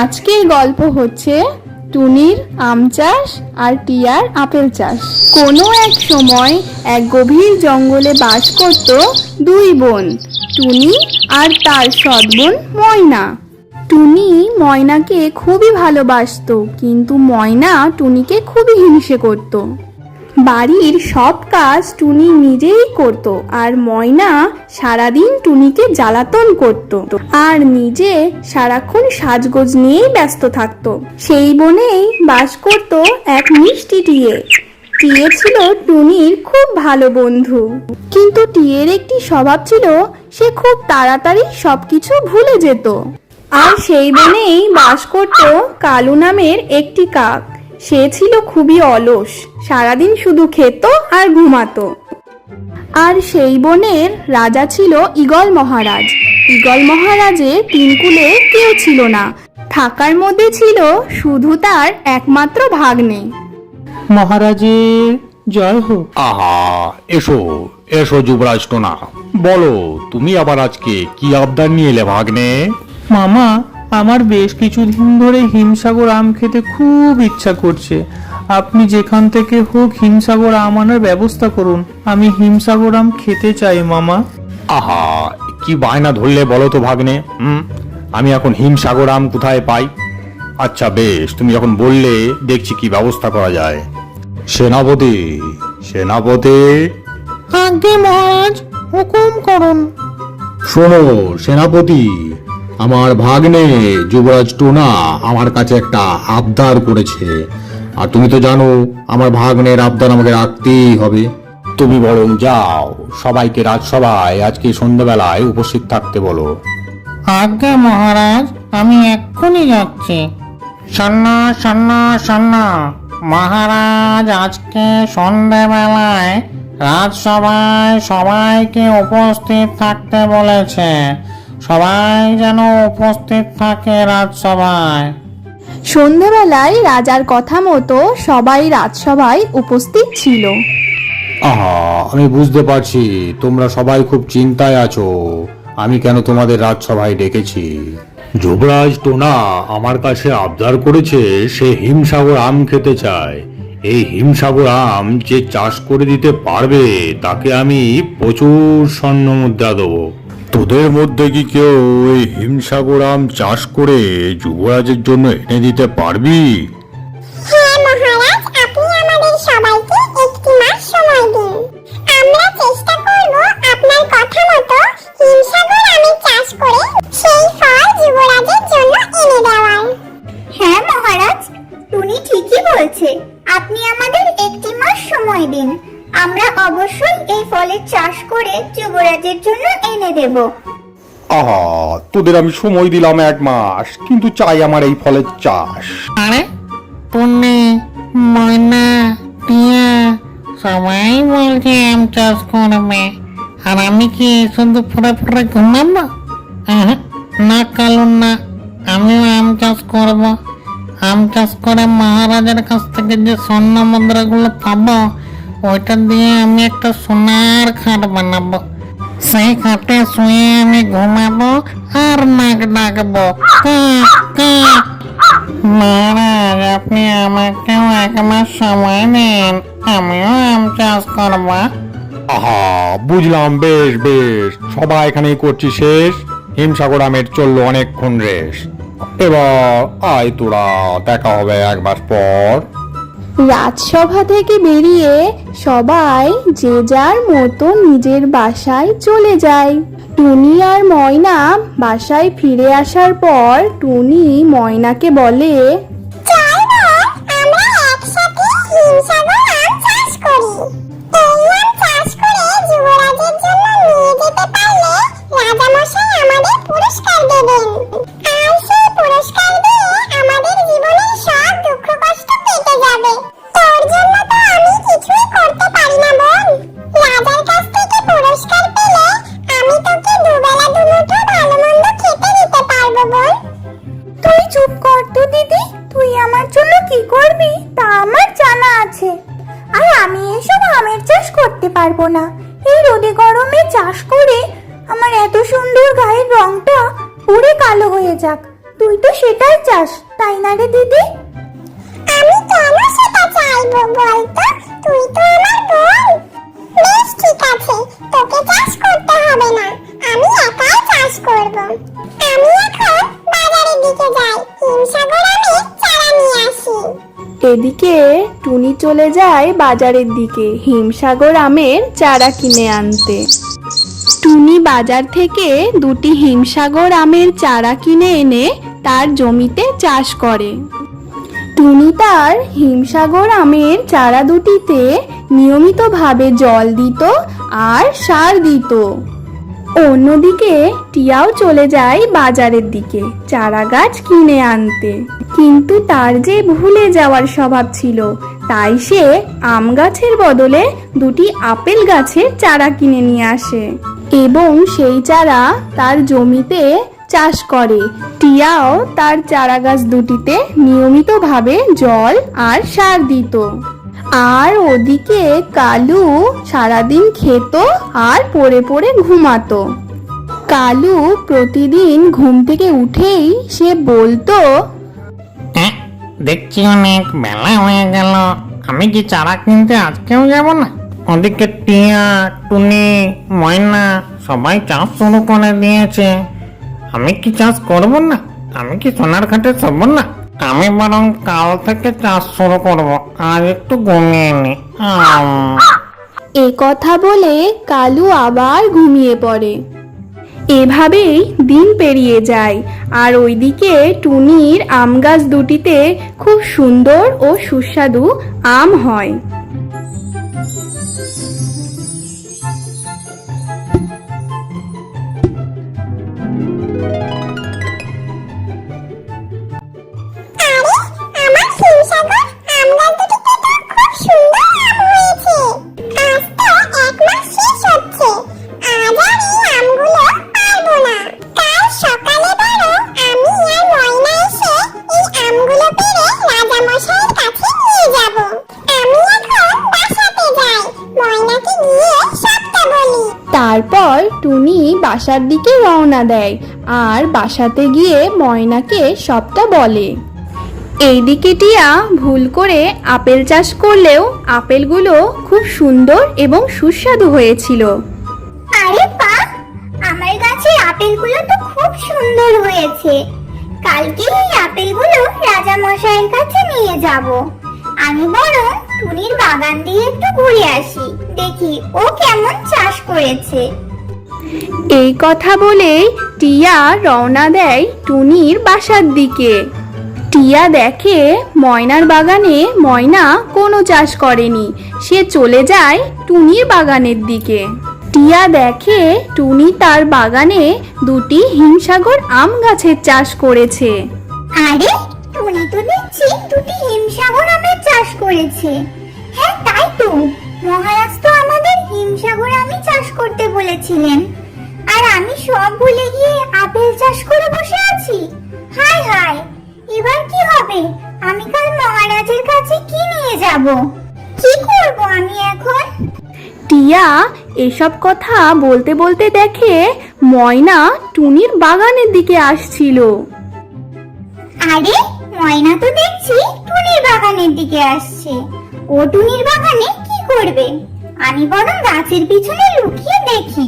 আজকের গল্প হচ্ছে টুনির আম চাষ আর টিয়ার আপেল চাষ। কোনো এক সময় এক গভীর জঙ্গলে বাস করত দুই বোন, টুনি আর তার সৎ বোন ময়না। টুনি ময়নাকে খুবই ভালোবাসতো, কিন্তু ময়না টুনিকে খুবই হিংসে করত। বাড়ির সব কাজ টুনি নিজেই করত আর ময়না সারাদিন টুনিকে জ্বালাতন করত আর নিজে সারাক্ষণ সাজগোজ নিয়েই ব্যস্ত থাকত। সেই বনেই বাস করত এক মিষ্টি টিয়ে। টিয়ে ছিল টুনির খুব ভালো বন্ধু। কিন্তু টিয়ের একটি স্বভাব ছিল সে খুব তাড়াতাড়ি সবকিছু ভুলে যেত। আর সেই বনেই বাস করত কালু নামের একটি কাক। সে ছিল খুবই অলস সারাদিন শুধু খেত আর ঘুমাতো। আর সেই বনের রাজা ছিল ইগল মহারাজ। ইগল মহারাজের তিনকুলে কেউ ছিল না। থাকার মধ্যে ছিল শুধু তার একমাত্র ভাগ্নে। মহারাজের জয় হোক। আহা এসো এসো যুবরাজ টোনা। বলো তুমি আবার আজকে কি আবদার নিয়ে এলে ভাগ্নে? মামা আমার বেশ কিছুদিন ধরে হিমসাগর আম খেতে খুব ইচ্ছা করছে। আপনি যেখান থেকে হোক হিমসাগর আম আনার ব্যবস্থা করুন। আমি হিমসাগর আম খেতে চাই মামা। আহা কি বায়না ধরলে বলো তো ভাগ্নে হুম? আমি এখন হিমসাগর আম কোথায় পাই? আচ্ছা বেশ তুমি যখন বললে দেখছি কি ব্যবস্থা করা যায়। সেনাপতি সেনাপতি। আজ্ঞে মহারাজ হুকুম করুন। শোনো সেনাপতি আমার ভাগ্নে যুবরাজ টোনা আমার কাছে একটা আবদার করেছে। আর তুমি তো জানো আমার ভাগ্নের আবদার আমাকে রাখতেই হবে। তুমি বরং যাও সবাইকে রাজসভায় আজকে সন্ধ্যাবেলায় উপস্থিত থাকতে বলো। আজ্ঞে মহারাজ আমি এক্ষুনি যাচ্ছি। সন্না সন্না সন্না মহারাজ আজকে সন্ধ্যাবেলায় রাজসভায় সবাইকে উপস্থিত থাকতে বলেছে। সবাই যেন উপস্থিত থাকে রাজসভায়। সন্ধেবেলায় রাজার কথা মতো সবাই রাজসভায় উপস্থিত ছিল। আহা আমি বুঝতে পারছি তোমরা সবাই খুব চিন্তায় আছো। আমি কেন তোমাদের রাজসভায় ডেকেছি? যুবরাজ টোনা আমার কাছে আবদার করেছে সে হিমসাগর আম খেতে চায়। এই হিমসাগর আম যে চাষ করে দিতে পারবে তাকে আমি প্রচুর স্বর্ণ মুদ্রা দেবো। তোদের মধ্যে কি কেউ এই হিমসাগর আম চাষ করে যুবরাজের জন্য এনে দিতে পারবি? হ্যাঁ দেব আহা তোদের আমি সময় দিলাম এক মাস কিন্তু চাই আমার এই ফলের চাষ। আরে পুণ্যে ময়না টিয়া সবাই বলছে আম চাষ করবে। আর আমি কি শুধু ফুরে ফুরে ঘুমাবো? আহ, না কালুন না আমিও আম চাষ করব। আম চাষ করে মহারাজের কাছ থেকে যে স্বর্ণ মুদ্রাগুলো পাবো ওইটা দিয়ে আমি একটা সোনার খাট বানাবো। সেই খাটে শুয়ে আমি ঘুমাবো আর নাক ডাকবো। মহারাজ, আপনি আমাকেও এক মাস সময় দিন। আমিও আম চাষ করব। আহা, বুঝলাম, বেশ বেশ। সবাই এখানেই করছি শেষ। হিমসাগর আমের চলল অনেকক্ষণ রেস এবার আয় তোরা, দেখা হবে এক মাস পর। রাজসভা থেকে বেরিয়ে সবাই যে যার মতো নিজের বাসায় চলে যায়। টুনি আর ময়না বাসায় ফিরে আসার পর টুনি ময়নাকে বলে আমি এসব আমের চাষ করতে পারব না। এই রোদে গরমে চাষ করে আমার এত সুন্দর গায়ের রংটা পুরে কালো হয়ে যাক। তুই তো সেটাই চাস, তাই না রে দিদি? আমি কেন সেটা চাইব বলতো? তুই তো আমার বোন। বেশ, ঠিক আছে, তোকে চাষ করতে হবে না। আমি একাই চাষ করব। আমি এখন দিকে যাই। হিমসাগর আমি চারা নিয়ে আসি। এদিকে টুনি চলে যায় বাজারের দিকে, হিমসাগর আমের চারা কিনে আনতে। টুনি বাজার থেকে দুটি হিমসাগর আমের চারা কিনে এনে তার জমিতে চাষ করে। টুনি তার হিমসাগর আমের চারা দুটিতে নিয়মিতভাবে জল দিত আর সার দিত। অন্যদিকে টিয়াও চলে যায় বাজারের দিকে চারা গাছ কিনে আনতে। কিন্তু তার যে ভুলে যাওয়ার স্বভাব ছিল, তাই সে আম গাছের বদলে দুটি আপেল গাছের চারা কিনে নিয়ে আসে। এবং সেই চারা তার জমিতে চাষ করে। টিয়াও তার চারা গাছ দুটিতে নিয়মিতভাবে জল আর সার দিত। আর ওদিকে কালু সারাদিন খেত আর পড়ে পড়ে ঘুমাতো। কালু প্রতিদিন ঘুম থেকে উঠেই সে বলতো দেখছি অনেক বেলা হয়ে গেল। আমি কি চারা কিনতে আজকেও যাব না? ওদিকে টিয়া, টুনি, ময়না সবাই চাষ শুরু করে দিয়েছে। আমি কি চাষ করব না? আমি কি সোনার ঘাটে শোব না? আমি বরং কাল থেকে চাষ শুরু করব, আর একটু ঘুমিয়ে নি। এ কথা বলে কালু আবার ঘুমিয়ে পড়ে। এভাবেই দিন পেরিয়ে যায়, আর ওইদিকে টুনির আম গাছ দুটিতে খুব সুন্দর ও সুস্বাদু আম হয়। বাসার দিকে রওনা দেয় আর বাসাতে গিয়ে ময়নাকে সবটা বলে। এইদিকে টিয়া ভুল করে আপেল চাষ করলেও আপেলগুলো খুব সুন্দর এবং সুস্বাদু হয়েছিল। আরে পা, আমার গাছের আপেলগুলো তো খুব সুন্দর হয়েছে। কালকে এই আপেলগুলো রাজা মশাইয়ের কাছে নিয়ে যাব। আমি বরং টুনির বাগান দিয়ে একটু ঘুরে আসি, দেখি ও কেমন চাষ করেছে। এই কথা বলে টিয়া রওনা দেয় টুনির বাসার দিকে। টিয়া দেখে ময়নার বাগানে ময়না কোনো চাষ করেনি, সে চলে যায় টুনির বাগানের দিকে। টিয়া দেখে টুনি তার বাগানে দুটি হিমসাগর আম গাছের চাষ করেছে। আরে, টুনি তো দেখছি দুটি হিমসাগর আমের চাষ করেছে। হ্যাঁ তাই তো। মহারাজ তো আমাদের হিমসাগর আমি চাষ করতে বলেছিলেন। আমি সব ভুলে গিয়ে আপেল চাষ করে বসে আছি। হায় হায় এবার কি হবে? আমি কাল মহারাজের কাছে কি নিয়ে যাব? কি করব আমি এখন? টিয়া এসব কথা বলতে বলতে দেখে ময়না টুনির বাগানের দিকে আসছিল। আরে ময়না তো দেখছি টুনির বাগানের দিকে আসছে। ও টুনির বাগানে কি করবে? আমি বরং গাছের পিছনে লুকিয়ে দেখি।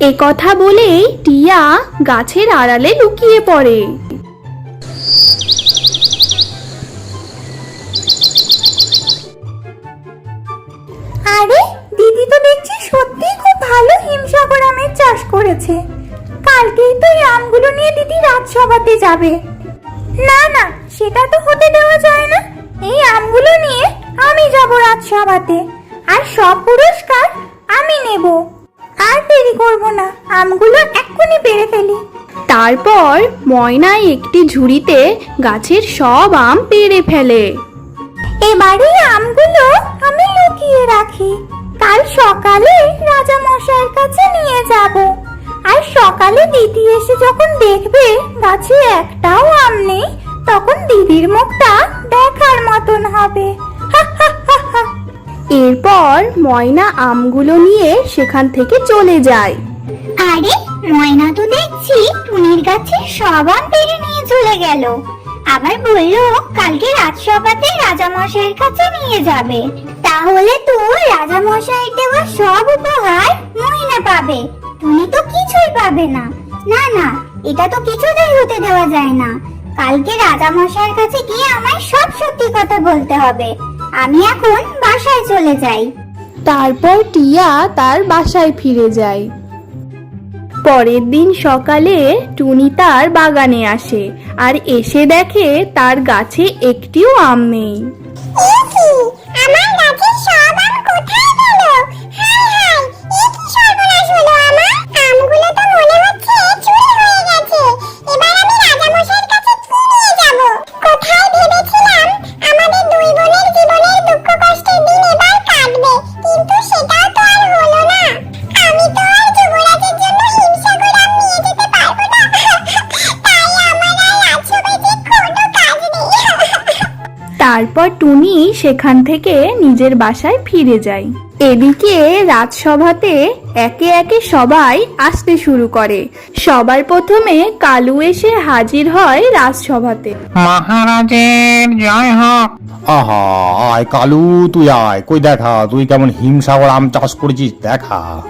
এ কথা বলেই টিয়া গাছের আড়ালে লুকিয়ে পড়ে। আরে, দিদি তো দেখছি সত্যিই খুব ভালো হিমসাগর আমের চাষ করেছে। কালকেই তো এই আমগুলো নিয়ে দিদি রাজসভাতে যাবে। না না, সেটা তো হতে দেওয়া যায় না। এই আমগুলো নিয়ে আমি যাব রাজসভাতে। আর সব পুরস্কার আমি নেব। আর দেরি করব না। আমগুলো এক্ষুনি পেরে ফেলি। তারপর ময়না একটি ঝুড়িতে গাছের সব আম পেড়ে ফেলে। এবারে আমগুলো আমি লুকিয়ে রাখি। কাল সকালে রাজা মশাইয়ের কাছে নিয়ে যাব। আর সকালে দিদি এসে যখন দেখবে গাছে একটাও আম নেই, তখন দিদির মুখটা দেখার মতন হবে। এরপর ময়না আমগুলো নিয়ে সেখান থেকে চলে যায়। আরে, ময়না তো দেখছি টুনির গাছে সব আম পেরে নিয়ে চলে গেল। আবার বলল, কালকে রাজসভাতে রাজামশাইয়ের কাছে নিয়ে যাবে। তাহলে তো রাজামশাইয়ের দেওয়া সব উপহার মহিনা পাবে। তুমি তো কিছুই পাবে না। না না, এটা তো কিছুতেই হতে দেওয়া যায় না। কালকে রাজামশাইয়ের কাছে গিয়ে আমায় সব সত্যি কথা বলতে হবে। আমি এখন বাসায় চলে যাই। তারপর টিয়া তার বাসায় ফিরে যায়। পরের দিন সকালে টুনি তার বাগানে আসে আর এসে দেখে তার গাছে একটিও আম নেই। আমার গাছে সব আম কোথায় টুনি সেখান থেকে নিজের বাসায় ফিরে যায়। এদিকে রাজসভাতে একে একে সবাই আসতে শুরু করে। সবার প্রথমে কালু এসে হাজির হয় রাজসভাতে। মহারাজের জয় হোক। আহা আয় কালু তুই আয়। কই দেখা তুই কেমন হিমসাগর আম চাষ করেছিস দেখা।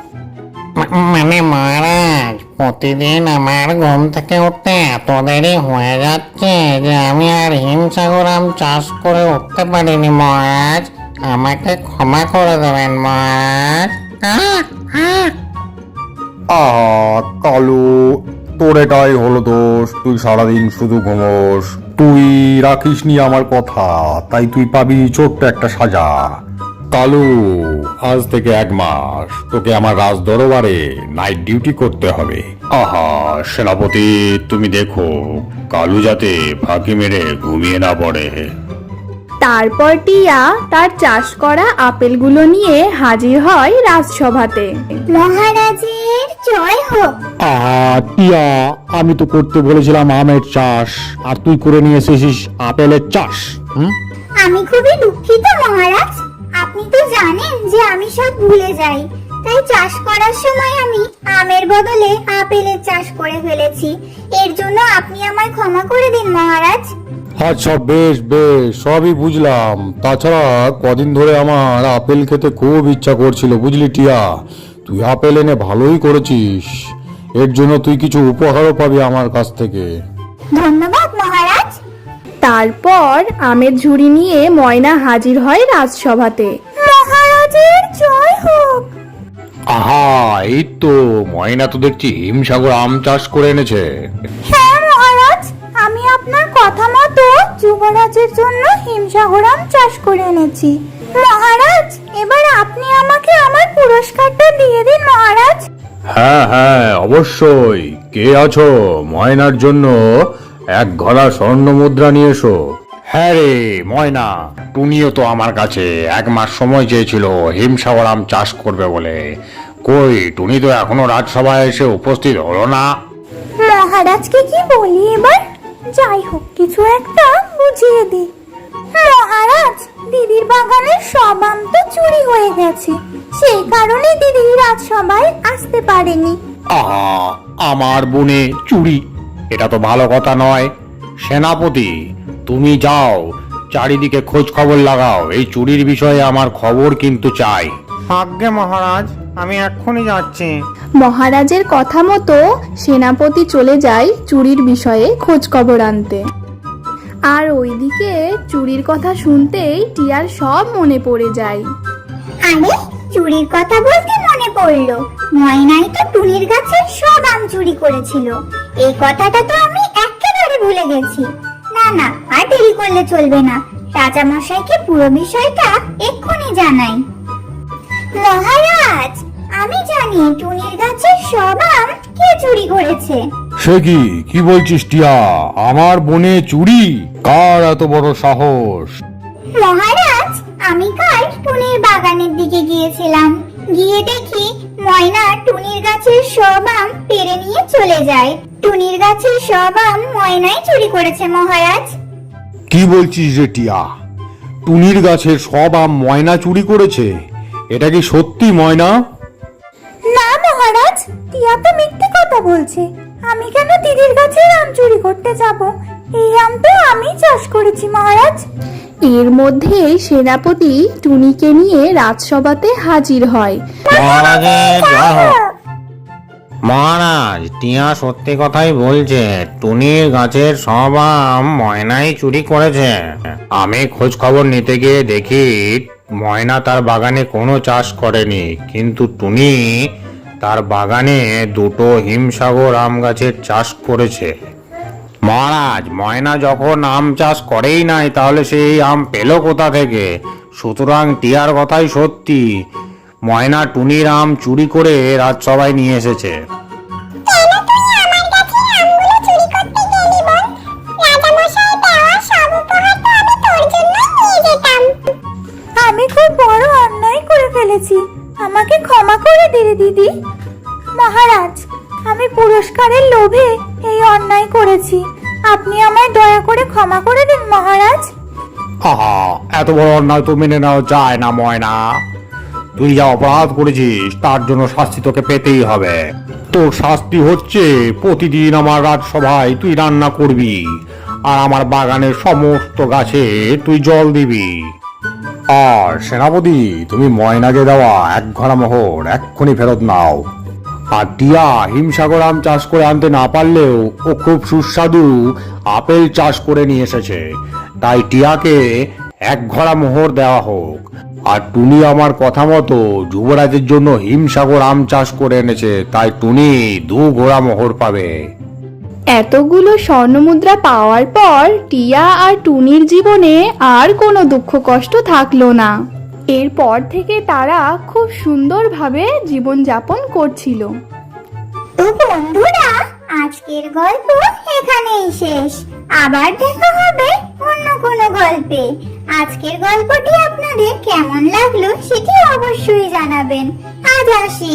মানে মহারাজ। প্রতিদিন আমার ঘুম থেকে উঠতে এত দেরি হয়ে যাচ্ছে যে আমি আর হিমসাগর আম চাষ করে উঠতে পারিনি মহারাজ। আমাকে ক্ষমা করে দেবেন মহারাজ। আহ, কালু তোর এটাই হলো দোষ। তুই সারাদিন শুধু ঘুমোস। তুই রাখিসনি আমার কথা তাই তুই পাবি ছোট্ট একটা সাজা। কালু আজ থেকে এক মাস তোকে আমার রাজ দরবারে নাইট ডিউটি করতে হবে। আহা সেনাপতি তুমি দেখো কালু যাতে ফাঁকি মেরে ঘুমিয়ে না পড়ে। তারপর টিয়া তার চাষ করা আপেলগুলো নিয়ে হাজির হয় রাজসভাতে। মহারাজের জয় হোক। আহা টিয়া আমি তো করতে বলেছিলাম আমের চাষ আর তুই করে নিয়ে এসেছিস আপেলের চাষ হুম? আমি খুবই দুঃখিত মহারাজ। জানেন যে আমি সব ভুলে যাই। তাই চাষ করার সময় আমি আমের বদলে আপেলের চাষ করে ফেলেছি। এর জন্য আপনি আমায় ক্ষমা করে দিন মহারাজ। আচ্ছা বেশ বেশ সবই বুঝলাম। তাছাড়া কদিন ধরে আমার আপেল খেতে খুব ইচ্ছা করছিল বুঝলি টিয়া? তুই আপেল এনে ভালোই করেছিস। এর জন্য তুই কিছু উপহারও পাবি আমার কাছ থেকে। ধন্যবাদ মহারাজ। তারপর আমের ঝুড়ি নিয়ে ময়না হাজির হয় রাজসভাতে। মহারাজের জয় হোক। আহা এই তো ময়না তো দেখছি হিমসাগর আম চাষ করে এনেছে। হ্যাঁ মহারাজ আমি আপনার কথা মতো যুবরাজের জন্য হিমসাগরাম চাষ করে এনেছি। মহারাজ এবার আপনি আমাকে আমার পুরস্কারটা দিয়ে দিন মহারাজ। হ্যাঁ হ্যাঁ অবশ্যই। কে আছো ময়নার জন্য? এক ঘড়া স্বর্ণ মুদ্রা নিয়ে এসো। হ্যাঁ রে ময়না টুনিও তো আমার কাছে এক মাস সময় চেয়েছিল হিমসাগরাম চাষ করবে বলে। কই টুনি তো এখনও রাজসভায় এসে উপস্থিত হলো না? মহারাজকে কি বলি এবার? যাই হোক কিছু একটা বুঝিয়ে দিই। মহারাজ দিদির বাগানের সব আম তো চুরি হয়ে গেছে। সেই কারণে দিদি রাজসভায় আসতে পারেনি। আহা আমার বনে চুরি এটা তো ভালো কথা নয়। সেনাপতি তুমি যাও চারিদিকে খোঁজ খবর লাগাও এই চুরির বিষয়ে আমার খবর কিন্তু চাই। আজ্ঞে মহারাজ আমি এক্ষুনি যাচ্ছি। মহারাজের কথা মতো সেনাপতি চলে যায় চুরির বিষয়ে খোঁজ খবর আনতে। আর ওইদিকে চুরির কথা শুনতেই টিয়ার সব মনে পড়ে যায়। আরে চুরির কথা বলতে মনে পড়ল। ময়নাই তো টুনির গাছের সব আম চুরি করেছিল। এই কথাটা তো আমি একেবারে ভুলে গেছি। না না আর দেরি করলে চলবে না। রাজা মশাইকে পুরো বিষয়টা এক্ষুনি জানাই। মহারাজ আমি জানি টুনির গাছের সব আম কে চুরি করেছে। সে কি? কি বলছিস টিয়া? আমার বনে চুরি? কার এত বড় সাহস? মহারাজ আমি কাল টুনির বাগানের দিকে গিয়েছিলাম। গিয়ে দেখি ময়না টুনির গাছের সব আম পেরে নিয়ে চলে যায়। টুনির গাছের সব আম ময়নাই চুরি করেছে মহারাজ। কি বলছিস রে টিয়া? টুনির গাছের সব আম ময়না চুরি করেছে? এটা কি সত্যি ময়না? না মহারাজ টিয়া তো মিথ্যে কথা বলছে। আমি কেন দিদির গাছের আম চুরি করতে যাব? এই আম তো আমি চাষ করেছি মহারাজ। এর মধ্যে সেনাপতি টুনিকে নিয়ে রাজসভাতে হাজির হয়। মহারাজের জয় হোক মহারাজ। টিয়া সত্যি কথাই বলছে টুনির গাছের সব আম ময়নাই চুরি করেছে। আমি খোঁজ খবর নিতে গিয়ে দেখি ময়না তার বাগানে কোনো চাষ করেনি। কিন্তু টুনি তার বাগানে দুটো হিমসাগর আম গাছের চাষ করেছে। মহারাজ, ময়না যখন আম চাষ করেই নাই, তাহলে সেই আম পেল কোথা থেকে? সুতরাং টিয়ার কথাই সত্যি। ময়না টুনির আম চুরি করে রাজসভায় নিয়ে এসেছে। আমি খুব বড় অন্যায় করে ফেলেছি। আমাকে ক্ষমা করে দিলে দিদি। মহারাজ, আমি পুরস্কারের লোভে এই অন্যায় করেছি। আপনি আমায় দয়া করে ক্ষমা করে দিন, মহারাজ। আহা এত বড় অন্যায় তো মেনে নেওয়া যায় না, ময়না। তুই যা অপরাধ করেছিস, তার জন্য শাস্তি তোকে পেতেই হবে। তোর শাস্তি হচ্ছে, প্রতিদিন আমার রাজসভায় তুই রান্না করবি, আর আমার বাগানের সমস্ত গাছে তুই জল দিবি। আর সেনাপতি, তুমি ময়নাকে দেওয়া এক ঘোড়া মোহর এক্ষুনি ফেরত নাও। আর টিয়া হিমসাগর আম চাষ করে আনতে না পারলেও ও খুব সুস্বাদু আপেল চাষ করে নিয়ে এসেছে। তাই টিয়াকে এক ঘোড়া মোহর দেওয়া হোক। আর টুনি আমার কথা মতো যুবরাজের জন্য হিমসাগর আম চাষ করে এনেছে, তাই টুনি দু ঘোড়া মোহর পাবে। এতগুলো স্বর্ণমুদ্রা পাওয়ার পর টিয়া আর টুনির জীবনে আর কোনো দুঃখ কষ্ট থাকল না। এরপর থেকে তারা খুব সুন্দরভাবে জীবনযাপন করছিল। বন্ধুরা, আজকের গল্প এখানেই শেষ। আবার দেখা হবে অন্য কোনো গল্পে। আজকের গল্পটি আপনাদের কেমন লাগল সেটি অবশ্যই জানাবেন। আজ আসি।